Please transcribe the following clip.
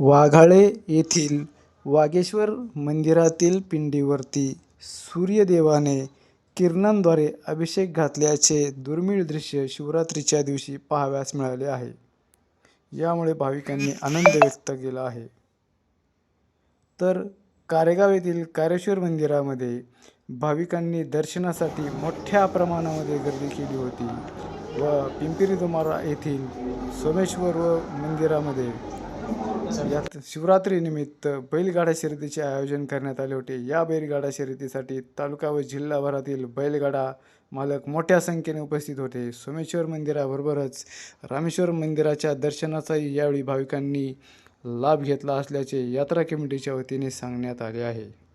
वाघाळे येथील वागेश्वर मंदिरातील पिंडीवरती सूर्यदेवाने किरणांद्वारे अभिषेक घातल्याचे दुर्मिळ दृश्य शिवरात्रीच्या दिवशी पाहावयास मिळाले आहे. यामुळे भाविकांनी आनंद व्यक्त केला आहे. तर कारेगाव येथील कारेश्वर मंदिरामध्ये भाविकांनी दर्शनासाठी मोठ्या प्रमाणामध्ये गर्दी केली होती व पिंपरी दुमारा येथील सोमेश्वर व मंदिरामध्ये यात शिवरात्रीनिमित्त बैलगाडा शर्यतीचे आयोजन करण्यात आले होते. या बैलगाडा शर्यतीसाठी तालुका व जिल्हाभरातील बैलगाडा मालक मोठ्या संख्येने उपस्थित होते. सोमेश्वर मंदिराबरोबरच रामेश्वर मंदिराच्या दर्शनाचाही यावेळी भाविकांनी लाभ घेतला असल्याचे यात्रा कमिटीच्या वतीने सांगण्यात आले आहे.